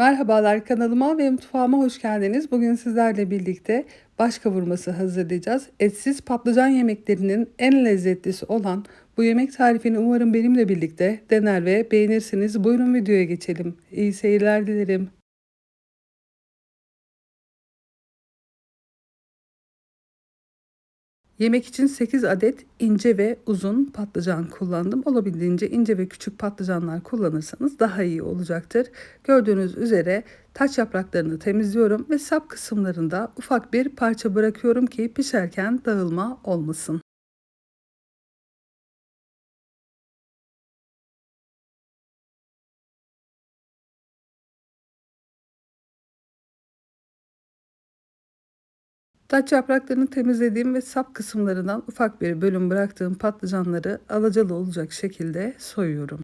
Merhabalar kanalıma ve mutfağıma hoş geldiniz. Bugün sizlerle birlikte baş kavurması hazırlayacağız. Etsiz patlıcan yemeklerinin en lezzetlisi olan bu yemek tarifini umarım benimle birlikte dener ve beğenirsiniz. Buyurun videoya geçelim. İyi seyirler dilerim. Yemek için 8 adet ince ve uzun patlıcan kullandım. Olabildiğince ince ve küçük patlıcanlar kullanırsanız daha iyi olacaktır. Gördüğünüz üzere taç yapraklarını temizliyorum ve sap kısımlarında ufak bir parça bırakıyorum ki pişerken dağılma olmasın. Taç yapraklarını temizlediğim ve sap kısımlarından ufak bir bölüm bıraktığım patlıcanları alacalı olacak şekilde soyuyorum.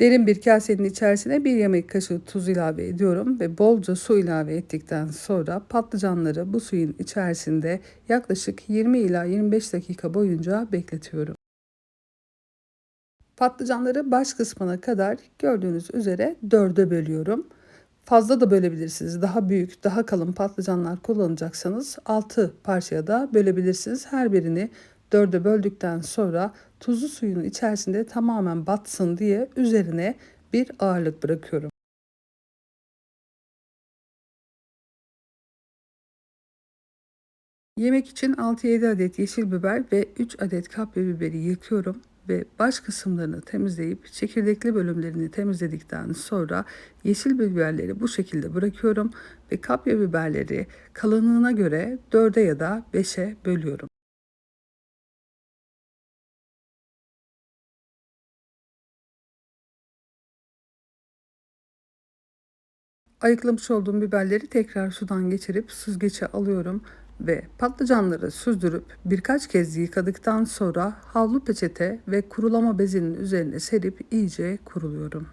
Derin bir kasenin içerisine bir yemek kaşığı tuz ilave ediyorum ve bolca su ilave ettikten sonra patlıcanları bu suyun içerisinde yaklaşık 20 ila 25 dakika boyunca bekletiyorum. Patlıcanları baş kısmına kadar gördüğünüz üzere dörde bölüyorum. Fazla da bölebilirsiniz. Daha büyük, daha kalın patlıcanlar kullanacaksanız 6 parçaya da bölebilirsiniz. Her birini dörde böldükten sonra tuzlu suyun içerisinde tamamen batsın diye üzerine bir ağırlık bırakıyorum. Yemek için 6-7 adet yeşil biber ve 3 adet kapya biberi yıkıyorum ve baş kısımlarını temizleyip çekirdekli bölümlerini temizledikten sonra yeşil biberleri bu şekilde bırakıyorum ve kapya biberleri kalınlığına göre 4'e ya da 5'e bölüyorum. Ayıklamış olduğum biberleri tekrar sudan geçirip süzgece alıyorum ve patlıcanları süzdürüp birkaç kez yıkadıktan sonra havlu peçete ve kurulama bezinin üzerine serip iyice kuruluyorum.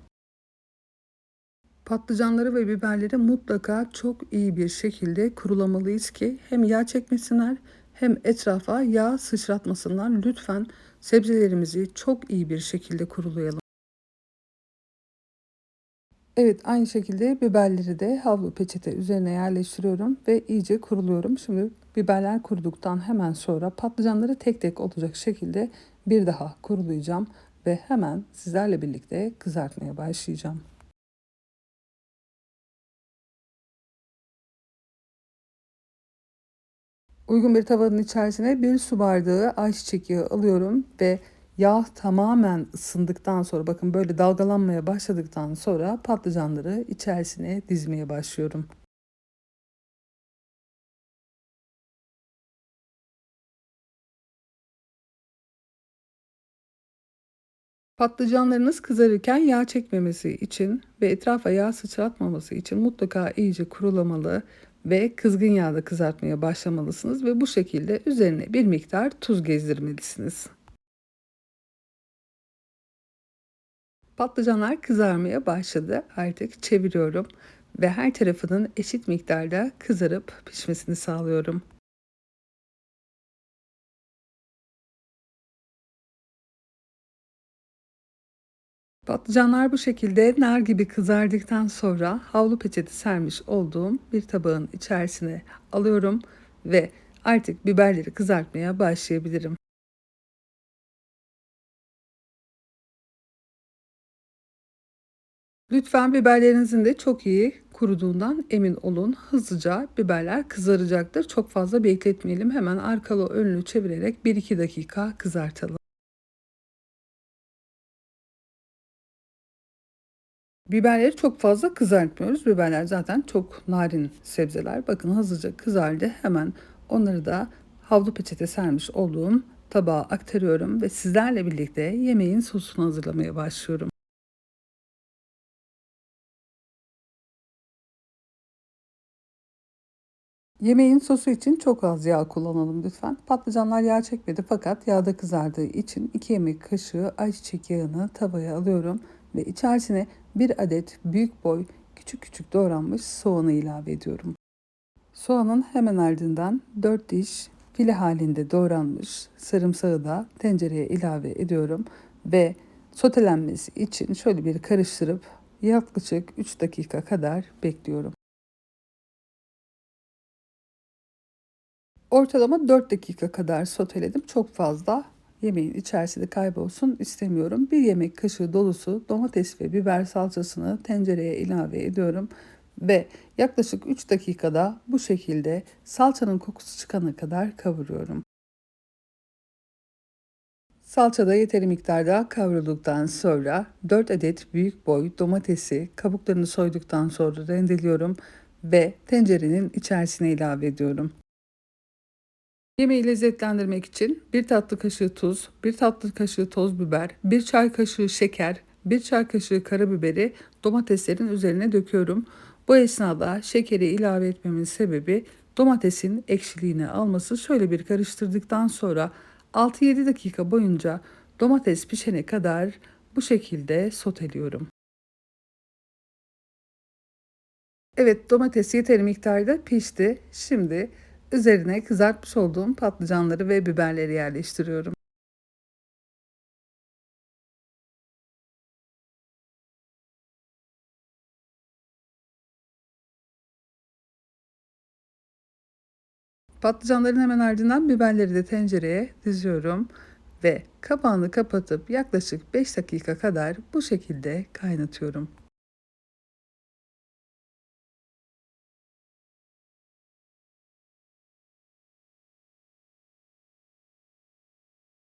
Patlıcanları ve biberleri mutlaka çok iyi bir şekilde kurulamalıyız ki hem yağ çekmesinler hem etrafa yağ sıçratmasınlar. Lütfen sebzelerimizi çok iyi bir şekilde kurulayalım. Evet aynı şekilde biberleri de havlu peçete üzerine yerleştiriyorum ve iyice kuruluyorum. Şimdi biberler kuruduktan hemen sonra patlıcanları tek tek olacak şekilde bir daha kurulayacağım ve hemen sizlerle birlikte kızartmaya başlayacağım. Uygun bir tavanın içerisine bir su bardağı ayçiçek yağı alıyorum ve Yağ tamamen ısındıktan sonra bakın böyle dalgalanmaya başladıktan sonra patlıcanları içerisine dizmeye başlıyorum. Patlıcanlarınız kızarırken yağ çekmemesi için ve etrafa yağ sıçratmaması için mutlaka iyice kurulamalı ve kızgın yağda kızartmaya başlamalısınız ve bu şekilde üzerine bir miktar tuz gezdirmelisiniz. Patlıcanlar kızarmaya başladı. Artık çeviriyorum ve her tarafının eşit miktarda kızarıp pişmesini sağlıyorum. Patlıcanlar bu şekilde nar gibi kızardıktan sonra havlu peçete sermiş olduğum bir tabağın içerisine alıyorum ve artık biberleri kızartmaya başlayabilirim. Lütfen biberlerinizin de çok iyi kuruduğundan emin olun. Hızlıca biberler kızaracaktır. Çok fazla bekletmeyelim. Hemen arkalı önlü çevirerek 1-2 dakika kızartalım. Biberleri çok fazla kızartmıyoruz. Biberler zaten çok narin sebzeler. Bakın hızlıca kızardı. Hemen onları da havlu peçete sermiş olduğum tabağa aktarıyorum ve sizlerle birlikte yemeğin sosunu hazırlamaya başlıyorum. Yemeğin sosu için çok az yağ kullanalım lütfen. Patlıcanlar yağ çekmedi fakat yağda kızardığı için 2 yemek kaşığı ayçiçek yağını tavaya alıyorum ve içerisine 1 adet büyük boy küçük küçük doğranmış soğanı ilave ediyorum. Soğanın hemen ardından 4 diş file halinde doğranmış sarımsağı da tencereye ilave ediyorum ve sotelenmesi için şöyle bir karıştırıp yaklaşık 3 dakika kadar bekliyorum. Ortalama 4 dakika kadar soteledim. Çok fazla yemeğin içerisinde kaybolsun istemiyorum. Bir yemek kaşığı dolusu domates ve biber salçasını tencereye ilave ediyorum ve yaklaşık 3 dakikada bu şekilde salçanın kokusu çıkana kadar kavuruyorum. Salçada yeteri miktarda kavrulduktan sonra 4 adet büyük boy domatesi kabuklarını soyduktan sonra rendeliyorum ve tencerenin içerisine ilave ediyorum. Yemeği lezzetlendirmek için 1 tatlı kaşığı tuz, 1 tatlı kaşığı toz biber, 1 çay kaşığı şeker, 1 çay kaşığı karabiberi domateslerin üzerine döküyorum. Bu esnada şekeri ilave etmemin sebebi domatesin ekşiliğini alması. Şöyle bir karıştırdıktan sonra 6-7 dakika boyunca domates pişene kadar bu şekilde soteliyorum. Evet domates yeteri miktarda pişti. Şimdi üzerine kızartmış olduğum patlıcanları ve biberleri yerleştiriyorum. Patlıcanların hemen ardından biberleri de tencereye diziyorum ve kapağını kapatıp yaklaşık 5 dakika kadar bu şekilde kaynatıyorum.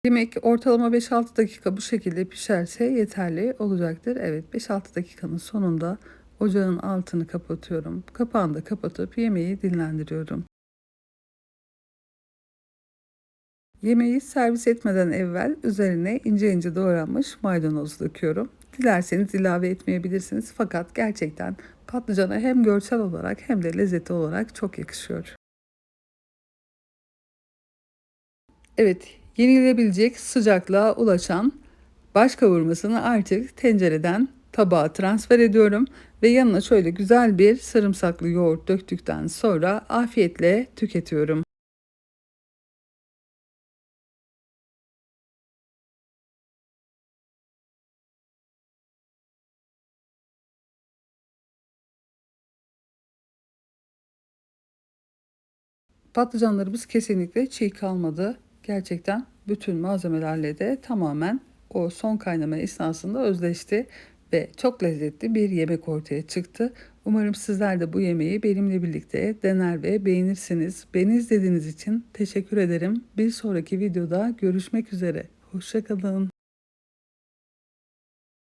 Yemek ortalama 5-6 dakika bu şekilde pişerse yeterli olacaktır. Evet 5-6 dakikanın sonunda ocağın altını kapatıyorum. Kapağını da kapatıp yemeği dinlendiriyorum. Yemeği servis etmeden evvel üzerine ince ince doğranmış maydanoz döküyorum. Dilerseniz ilave etmeyebilirsiniz fakat gerçekten patlıcana hem görsel olarak hem de lezzeti olarak çok yakışıyor. Evet, yenilebilecek sıcaklığa ulaşan baş kavurmasını artık tencereden tabağa transfer ediyorum ve yanına şöyle güzel bir sarımsaklı yoğurt döktükten sonra afiyetle tüketiyorum. Patlıcanlarımız kesinlikle çiğ kalmadı. Gerçekten bütün malzemelerle de tamamen o son kaynama esnasında özleşti ve çok lezzetli bir yemek ortaya çıktı. Umarım sizler de bu yemeği benimle birlikte dener ve beğenirsiniz. Beni izlediğiniz için teşekkür ederim. Bir sonraki videoda görüşmek üzere. Hoşçakalın.